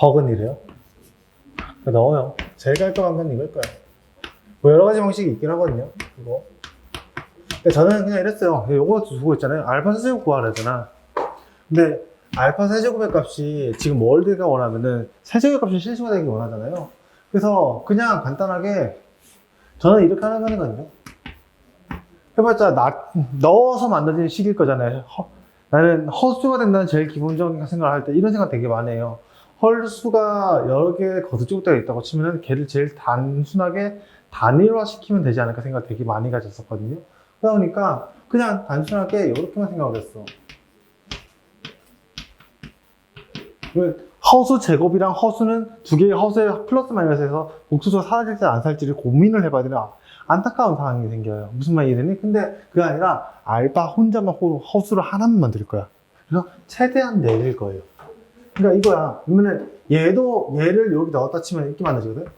허근이래요. 넣어요. 제일 깔끔한 건 이걸 거야. 뭐 여러 가지 방식이 있긴 하거든요. 이거. 근데 저는 그냥 이랬어요. 요거 두고 있잖아요. 알파 세제곱 구하라잖아. 근데 알파 세제곱의 값이 지금 월드가 원하면은 세제곱 값이 실수가 되기 원하잖아요. 그래서 그냥 간단하게 저는 이렇게 하는 거거든요. 해봤자 나, 넣어서 만들어진 식일 거잖아요. 허- 나는 허수가 된다는 제일 기본적인 생각을 할 때 이런 생각 되게 많이 해요. 헐수가 여러 개의 거듭제곱대가 있다고 치면은 걔를 제일 단순하게 단일화 시키면 되지 않을까 생각 되게 많이 가졌었거든요. 그러니까 그냥 단순하게 이렇게만 생각을 했어. 왜 허수 제곱이랑 허수는 두 개의 허수의 플러스 마이너스에서 복수수가 사라질지 안 사라질지 고민을 해봐야 되는 안타까운 상황이 생겨요. 무슨 말이 되니? 근데 그게 아니라 알바 혼자만 호- 허수를 하나만 만들 거야. 그래서 최대한 내릴 거예요. 그러니까 이거야. 그러면은 얘도 얘를 여기 넣었다 치면 이렇게 만들어지거든.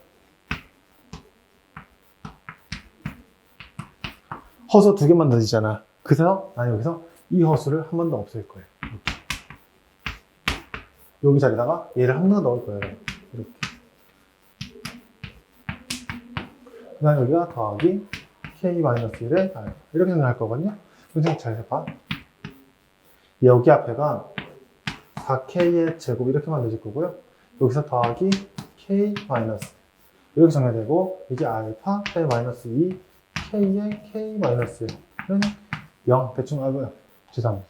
허수 두 개 만들어지잖아. 그래서 난 여기서 이 허수를 한 번 더 없앨 거예요. 이렇게. 여기 자리다가 얘를 한 번 더 넣을 거예요. 이렇게. 그 다음에 여기가 더하기 k-1에 이렇게 생각할 거거든요. 선생님 잘 해봐. 여기 앞에가 4k의 제곱 이렇게 만들어질 거고요. 여기서 더하기 k 마이너스 이렇게 정리되고 이제 알파 k 마이너스 2 k의 k 마이너스 0 대충 알고요. 죄송합니다.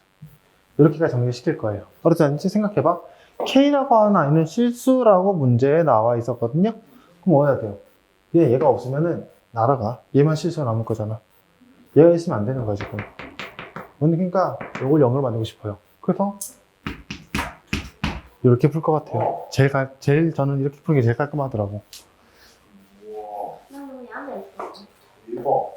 이렇게까지 정리시킬 거예요. 어렵지 않지? 생각해봐. k라고 하는 아이는 실수라고 문제에 나와 있었거든요. 그럼 뭐 해야 돼요? 얘 얘가 없으면은 날아가. 얘만 실수가 남을 거잖아. 얘가 있으면 안 되는 거야 지금. 그러니까 이걸 0으로 만들고 싶어요. 그래서 이렇게 풀 것 같아요. 제일 갈, 제일 저는 이렇게 푸는 게 제일 깔끔하더라고. 나 여기 안에 있어. 이거